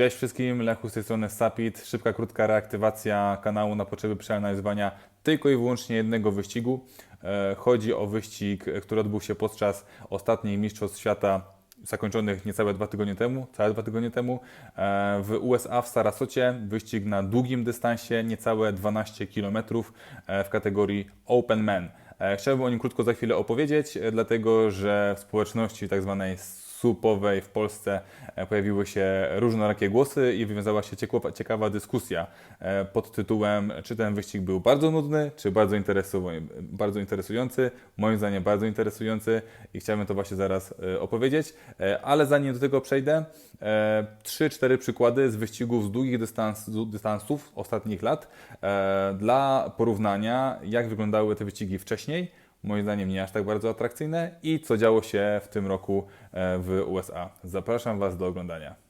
Cześć wszystkim, Lechu z tej strony Sapit. Szybka, krótka reaktywacja kanału na potrzeby przeanalizowania tylko i wyłącznie jednego wyścigu. E, Chodzi o wyścig, e, który odbył się podczas ostatnich Mistrzostw Świata zakończonych niecałe dwa tygodnie temu, całe dwa tygodnie temu e, w USA w Sarasocie. Wyścig na długim dystansie, niecałe 12 km w kategorii Open Man. E, Chciałbym o nim krótko za chwilę opowiedzieć, e, dlatego że w społeczności tak zwanej supowej w Polsce e, pojawiły się różnorakie głosy i wywiązała się ciekawa, dyskusja e, pod tytułem, czy ten wyścig był bardzo nudny, czy bardzo, bardzo interesujący. Moim zdaniem bardzo interesujący i chciałbym to właśnie zaraz e, opowiedzieć. Ale zanim do tego przejdę, e, trzy, cztery przykłady z wyścigów z długich dystans, dystansów ostatnich lat dla porównania, jak wyglądały te wyścigi wcześniej moim zdaniem nie aż tak bardzo atrakcyjne i co działo się w tym roku e, w USA. Zapraszam Was do oglądania.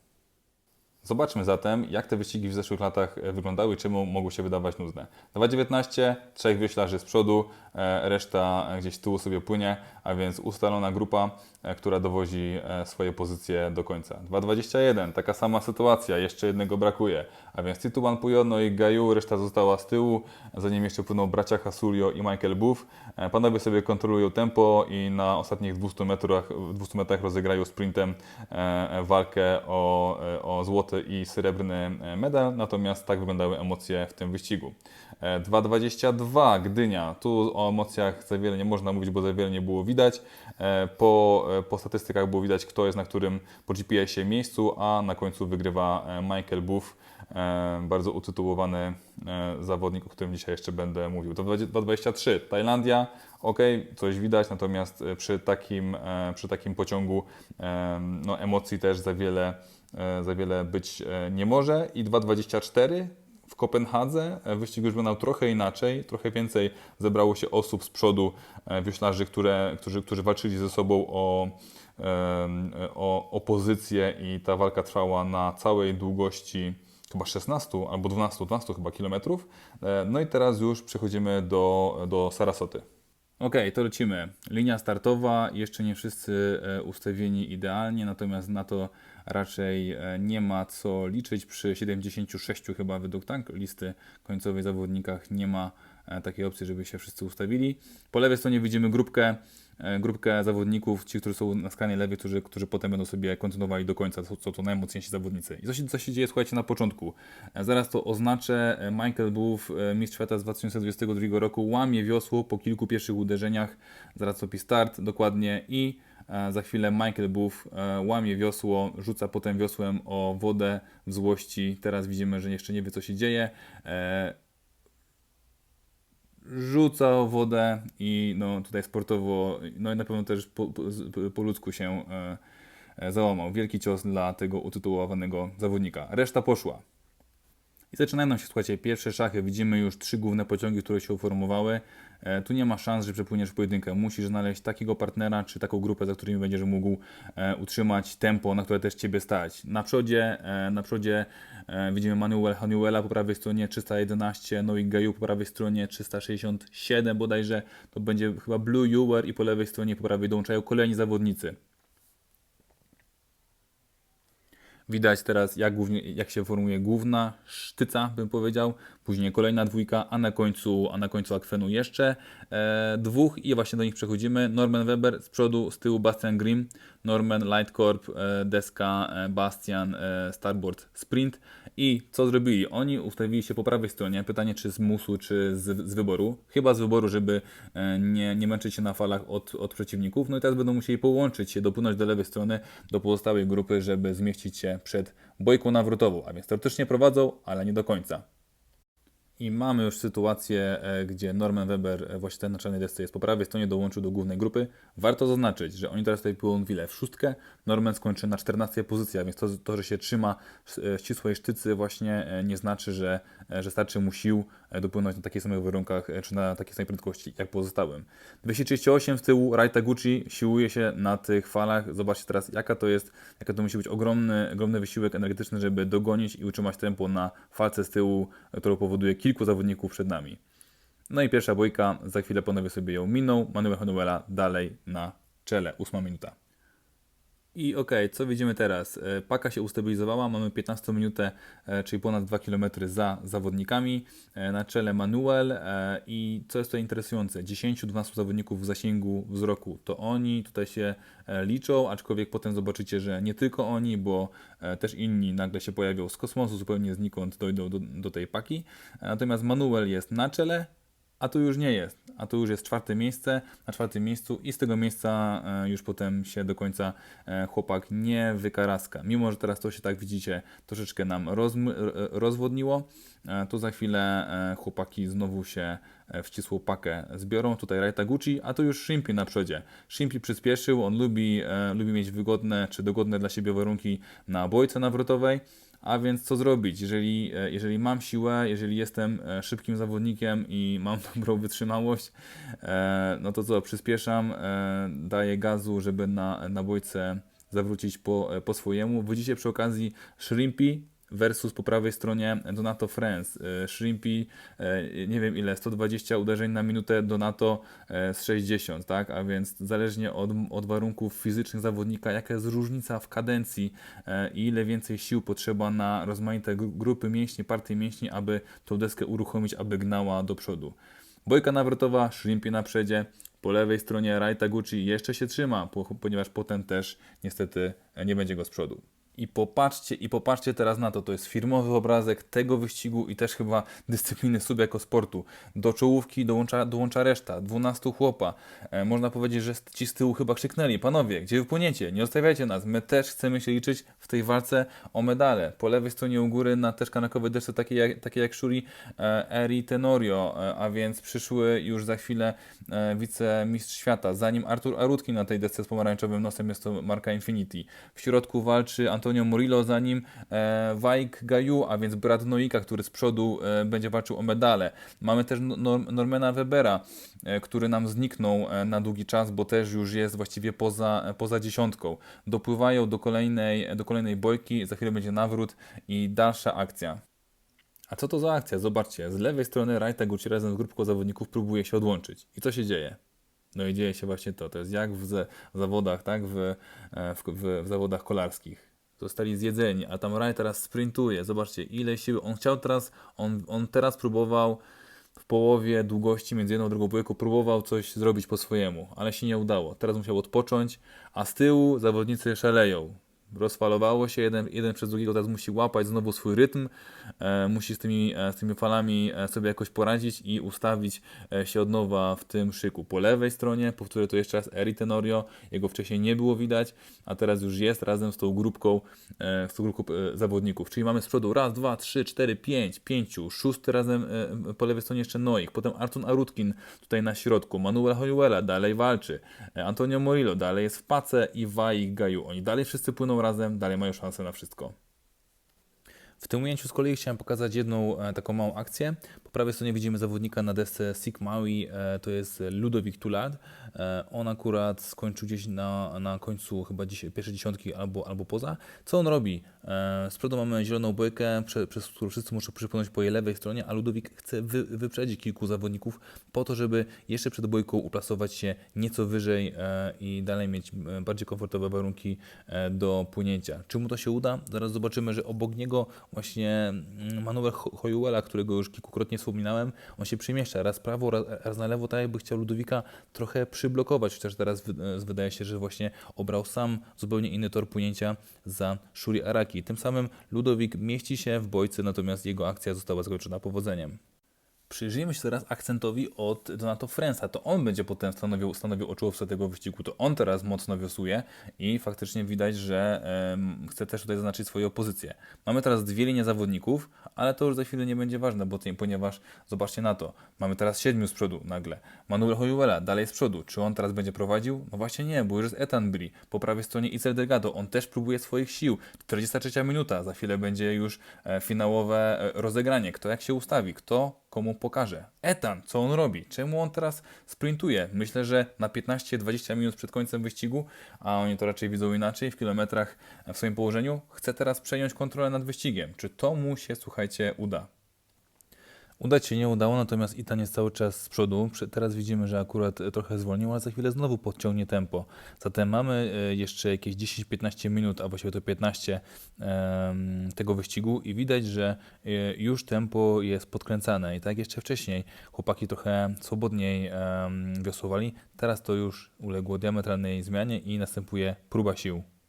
Zobaczmy zatem, jak te wyścigi w zeszłych latach e, wyglądały i czemu mogły się wydawać nudne. 2.19, trzech wioślarzy z przodu, e, reszta gdzieś z tyłu sobie płynie, a więc ustalona grupa, e, która dowozi e, swoje pozycje do końca. 2.21, taka sama sytuacja, jeszcze jednego brakuje, a więc Tituban Pujono i Gaju, reszta została z tyłu, za nim jeszcze płyną bracia Hasulio i Michael Buff. E, Panowie sobie kontrolują tempo i na ostatnich 200 metrach, 200 metrach rozegrają sprintem e, walkę o, e, o złoty i srebrny e, medal, natomiast tak wyglądały emocje w tym wyścigu. E, 2.22 Gdynia, tu o emocjach za wiele nie można mówić, bo za wiele nie było widać. E, Po, e, po statystykach było widać, kto jest na którym po GPS-ie miejscu, a na końcu wygrywa e, Michael Buff, e, bardzo utytułowany e, zawodnik, o którym dzisiaj jeszcze będę mówił. To 2.23 Tajlandia, ok, coś widać, natomiast e, przy takim, e, przy takim pociągu e, no, emocji też za wiele, e, za wiele być e, nie może. I 2.24 w Kopenhadze e, wyścig już wyglądał trochę inaczej, trochę więcej zebrało się osób z przodu, e, wioślarzy, które, którzy, którzy walczyli ze sobą o, o, o pozycję i ta walka trwała na całej długości chyba 16 albo 12, 12 chyba kilometrów. E, No i teraz już przechodzimy do, do Sarasoty. Ok, to lecimy. Linia startowa, jeszcze nie wszyscy e, ustawieni idealnie, natomiast na to raczej e, nie ma co liczyć. Przy 76 chyba według tank listy końcowej zawodnikach nie ma e, takiej opcji, żeby się wszyscy ustawili. Po lewej stronie widzimy grupkę, e, grupkę zawodników, ci, którzy są na skrajnej lewej, którzy, którzy potem będą sobie kontynuowali do końca, co, co to najmocniejsi zawodnicy. I co się, co się dzieje, słuchajcie, na początku. Zaraz to oznaczę. Michael Buff, mistrz świata z 2022 roku, łamie wiosło po kilku pierwszych uderzeniach. Zaraz topi start dokładnie i za chwilę Michael Buff e, łamie wiosło, rzuca potem wiosłem o wodę w złości. Teraz widzimy, że jeszcze nie wie, co się dzieje. E, rzuca o wodę i no, tutaj sportowo, no i na pewno też po, po, po ludzku się e, e, załamał. Wielki cios dla tego utytułowanego zawodnika. Reszta poszła. I zaczynają się, słuchajcie, pierwsze szachy. Widzimy już trzy główne pociągi, które się uformowały. E, tu nie ma szans, że przepłyniesz w pojedynkę. Musisz znaleźć takiego partnera, czy taką grupę, za którymi będziesz mógł e, utrzymać tempo, na które też Ciebie stać. Na przodzie, e, na przodzie widzimy Manuel Honeywella po prawej stronie 311, no i Gaju po prawej stronie 367 bodajże. To będzie chyba Blue Ewer i po lewej stronie po prawej dołączają kolejni zawodnicy. Widać teraz, jak, głównie, jak się formuje główna sztyca, bym powiedział. Później kolejna dwójka, a na końcu, a na końcu akwenu jeszcze e, dwóch i właśnie do nich przechodzimy. Norman Weber z przodu, z tyłu Bastian Grimm, Norman Light Corp, e, deska e, Bastian e, Starboard Sprint. I co zrobili? Oni ustawili się po prawej stronie. Pytanie, czy z musu, czy z, z wyboru. Chyba z wyboru, żeby e, nie, nie męczyć się na falach od, od przeciwników. No i teraz będą musieli połączyć się, dopłynąć do lewej strony, do pozostałej grupy, żeby zmieścić się przed bojką nawrotową. A więc teoretycznie prowadzą, ale nie do końca. I mamy już sytuację, e, gdzie Norman Weber, e, właśnie ten na czarnej desce jest po prawej stronie, dołączył do głównej grupy. Warto zaznaczyć, że oni teraz tutaj chwilę w szóstkę, Norman skończy na 14 pozycji, a więc to, to że się trzyma e, ścisłej sztycy właśnie nie znaczy, że, że starczy mu sił dopłynąć na takich samych warunkach, e, czy na takiej samej prędkości jak pozostałym. 238 z tyłu, Raita Gucci siłuje się na tych falach. Zobaczcie teraz, jaka to jest, jaka to musi być ogromny, ogromny wysiłek energetyczny, żeby dogonić i utrzymać tempo na falce z tyłu, e, którą powoduje kilku zawodników przed nami. No i pierwsza bojka, za chwilę panowie sobie ją miną. Manuel Honuela dalej na czele, ósma minuta. I okej, co widzimy teraz? E, Paka się ustabilizowała, mamy 15 minutę, e, czyli ponad 2 km za zawodnikami. E, Na czele Manuel i co jest tutaj interesujące, 10-12 zawodników w zasięgu wzroku to oni tutaj się liczą, aczkolwiek potem zobaczycie, że nie tylko oni, bo też inni nagle się pojawią z kosmosu, zupełnie znikąd dojdą do, do tej paki. Natomiast Manuel jest na czele, a tu już nie jest. A tu już jest czwarte miejsce, na czwartym miejscu i z tego miejsca e, już potem się do końca e, chłopak nie wykaraska. Mimo, że teraz to się tak widzicie troszeczkę nam rozm- r- rozwodniło, e, to za chwilę e, chłopaki znowu się e, w ścisłą pakę zbiorą. Tutaj Raita Gucci, a tu już Shrimpy na przodzie. Shrimpy przyspieszył, on lubi, e, lubi mieć wygodne czy dogodne dla siebie warunki na bojce nawrotowej. A więc co zrobić? Jeżeli, e, jeżeli mam siłę, jeżeli jestem e, szybkim zawodnikiem i mam dobrą wytrzymałość, e, no to co, przyspieszam, daję gazu, żeby na, na bojce zawrócić po, po swojemu. Widzicie przy okazji Shrimpy versus po prawej stronie Donato Friends. E, Shrimpy, e, nie wiem ile, 120 uderzeń na minutę, Donato e, z 60, tak? A więc zależnie od, od warunków fizycznych zawodnika, jaka jest różnica w kadencji i ile więcej sił potrzeba na rozmaite gru- grupy mięśni, partie mięśni, aby tą deskę uruchomić, aby gnała do przodu. Bojka nawrotowa, Shrimpy na przedzie, po lewej stronie Raita Gucci jeszcze się trzyma, po- ponieważ potem też niestety nie będzie go z przodu. I popatrzcie, i popatrzcie teraz na to, to jest firmowy obrazek tego wyścigu i też chyba dyscypliny sub jako sportu. Do czołówki dołącza, dołącza reszta, 12 chłopa. E, można powiedzieć, że ci z tyłu chyba krzyknęli, panowie, gdzie wy płyniecie? Nie zostawiajcie nas, my też chcemy się liczyć w tej walce o medale. Po lewej stronie u góry na też kanakowej desce takie jak, takie jak Shuri e, Eri Tenorio, e, a więc przyszły już za chwilę e, wicemistrz świata. Zanim Artur Arutkin na tej desce z pomarańczowym nosem jest to marka Infinity. W środku walczy Antonio Murillo, za nim e, Wajk Gaju, a więc brat Noika, który z przodu e, będzie walczył o medale. Mamy też no, Nor- Normana Webera, e, który nam zniknął na długi czas, bo też już jest właściwie poza, poza dziesiątką. Dopływają do kolejnej, do kolejnej bojki, za chwilę będzie nawrót i dalsza akcja. A co to za akcja? Zobaczcie, z lewej strony Rajta Gucci razem z grupką zawodników próbuje się odłączyć. I co się dzieje? No i dzieje się właśnie to. To jest jak w, zawodach, tak? W, w, w zawodach kolarskich. Zostali zjedzeni, a tam Raj teraz sprintuje. Zobaczcie, ile siły. On chciał teraz, on, on teraz próbował w połowie długości między jedną a drugą bójką, próbował coś zrobić po swojemu, ale się nie udało. Teraz musiał odpocząć, a z tyłu zawodnicy szaleją. Rozfalowało się, jeden, jeden przez drugiego teraz musi łapać znowu swój rytm, e, musi z tymi, e, z tymi falami e, sobie jakoś poradzić i ustawić e, się od nowa w tym szyku. Po lewej stronie, powtórzę to jeszcze raz, Eri Tenorio, jego wcześniej nie było widać, a teraz już jest razem z tą grupką, e, z tą grupką zawodników. Czyli mamy z przodu raz, dwa, trzy, cztery, pięć, pięciu, szósty razem po lewej stronie jeszcze Noik, potem Artun Arutkin tutaj na środku, Manuel Hoyuela dalej walczy, Antonio Morillo dalej jest w pace i Wai Gaju. Oni dalej wszyscy płyną razem, dalej mają szansę na wszystko. W tym ujęciu z kolei chciałem pokazać jedną e, taką małą akcję. Po prawej stronie widzimy zawodnika na desce Sigmaui, e, to jest Ludovic Tulad. E, on akurat skończył gdzieś na, na końcu chyba dziś, pierwszej dziesiątki albo, albo poza. Co on robi? Z przodu mamy zieloną bojkę, prze, przez którą wszyscy muszą przypłynąć po jej lewej stronie, a Ludovic chce wy, wyprzedzić kilku zawodników po to, żeby jeszcze przed bojką uplasować się nieco wyżej i dalej mieć bardziej komfortowe warunki do płynięcia. Czy mu to się uda? Zaraz zobaczymy, że obok niego właśnie mm, Manuel Ho- Hoyuela, którego już kilkukrotnie wspominałem, on się przemieszcza raz prawo, raz, raz na lewo, tak jakby chciał Ludowika trochę przyblokować, chociaż teraz e, wydaje się, że właśnie obrał sam zupełnie inny tor płynięcia za Shuri Araki. Tym samym Ludowik mieści się w bojce, natomiast jego akcja została zakończona powodzeniem. Przyjrzyjmy się teraz akcentowi od Donato Frensa. To on będzie potem stanowił, stanowił o czołówce tego wyścigu. To on teraz mocno wiosłuje i faktycznie widać, że em, chce też tutaj zaznaczyć swoją pozycję. Mamy teraz dwie linie zawodników, ale to już za chwilę nie będzie ważne, bo tym, ponieważ zobaczcie na to. Mamy teraz siedmiu z przodu nagle. Manuel Hoyuela dalej z przodu. Czy on teraz będzie prowadził? No właśnie nie, bo już jest Ethan Bri. Po prawej stronie Isel Delgado. On też próbuje swoich sił. 43 minuta. Za chwilę będzie już e, finałowe e, rozegranie. Kto jak się ustawi? Kto komu pokaże. Etan, co on robi? Czemu on teraz sprintuje? Myślę, że na 15-20 minut przed końcem wyścigu, a oni to raczej widzą inaczej, w kilometrach w swoim położeniu, chce teraz przejąć kontrolę nad wyścigiem. Czy to mu się, słuchajcie, uda? Udać się nie udało, natomiast Itan jest cały czas z przodu. Teraz widzimy, że akurat e, trochę zwolnił, ale za chwilę znowu podciągnie tempo. Zatem mamy e, jeszcze jakieś 10-15 minut, a właściwie to 15 em, tego wyścigu i widać, że e, już tempo jest podkręcane. I tak jeszcze wcześniej chłopaki trochę swobodniej wiosłowali. Teraz to już uległo diametralnej zmianie i następuje próba sił.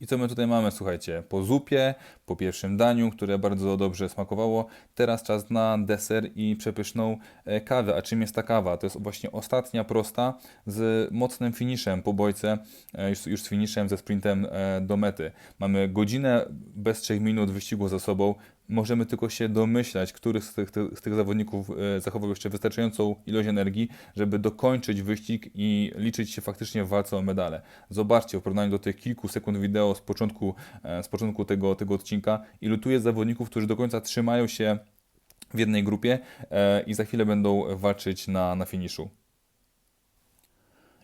I co my tutaj mamy, słuchajcie? Po zupie, po pierwszym daniu, które bardzo dobrze smakowało, teraz czas na deser i przepyszną e, kawę. A czym jest ta kawa? To jest właśnie ostatnia prosta z mocnym finiszem po bojce, e, już, już z finiszem, ze sprintem e, do mety. Mamy godzinę bez 3 minut wyścigu za sobą. Możemy tylko się domyślać, który z tych, z tych zawodników e, zachował jeszcze wystarczającą ilość energii, żeby dokończyć wyścig i liczyć się faktycznie w walce o medale. Zobaczcie w porównaniu do tych kilku sekund wideo z początku, e, z początku tego, tego odcinka, ilu tu jest zawodników, którzy do końca trzymają się w jednej grupie e, i za chwilę będą walczyć na, na finiszu.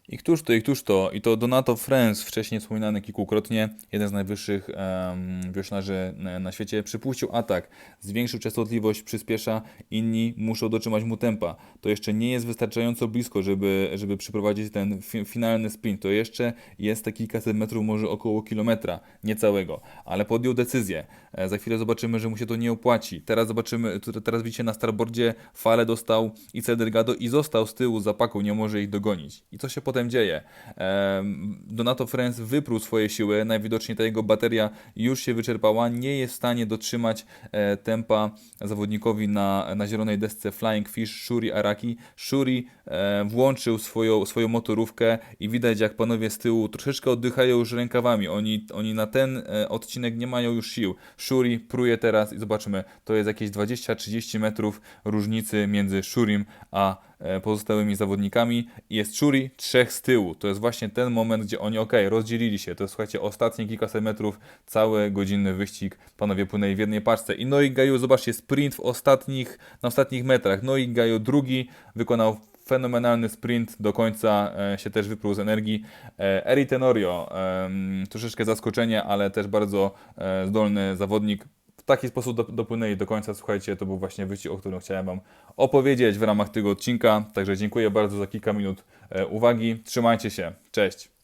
I któż to, i któż to? I to Donato Friends, wcześniej wspominany kilkukrotnie, jeden z najwyższych um, wioślarzy na, świecie, przypuścił atak, zwiększył częstotliwość, przyspiesza, inni muszą dotrzymać mu tempa. To jeszcze nie jest wystarczająco blisko, żeby, żeby przeprowadzić ten fi finalny sprint. To jeszcze jest te kilkaset metrów, może około kilometra, niecałego, ale podjął decyzję. E, za chwilę zobaczymy, że mu się to nie opłaci. Teraz zobaczymy, teraz widzicie na starboardzie falę dostał i Delgado i został z tyłu zapaku, nie może ich dogonić. I co się potem dzieje? Em, Donato Friends wyprół swoje siły, najwidoczniej ta jego bateria już się wyczerpała, nie jest w stanie dotrzymać e, tempa zawodnikowi na, na zielonej desce Flying Fish Shuri Araki. Shuri e, włączył swoją, swoją motorówkę i widać jak panowie z tyłu troszeczkę oddychają już rękawami. Oni, oni na ten e, odcinek nie mają już sił. Shuri pruje teraz i zobaczymy, to jest jakieś 20-30 metrów różnicy między Shurim a pozostałymi zawodnikami. Jest Shuri, trzech z tyłu. To jest właśnie ten moment, gdzie oni, ok, rozdzielili się. To jest, słuchajcie, ostatnie kilkaset metrów, cały godzinny wyścig. Panowie płynęli w jednej paczce. I Noi Gaju, zobaczcie, sprint w ostatnich, na ostatnich metrach. Noi Gaju drugi wykonał fenomenalny sprint, do końca e, się też wyprół z energii. E, Eri Tenorio, troszeczkę zaskoczenie, ale też bardzo e, zdolny zawodnik. Taki sposób do, dopłynęli do końca. Słuchajcie, to był właśnie wyścig, o którym chciałem Wam opowiedzieć w ramach tego odcinka. Także dziękuję bardzo za kilka minut e, uwagi. Trzymajcie się. Cześć.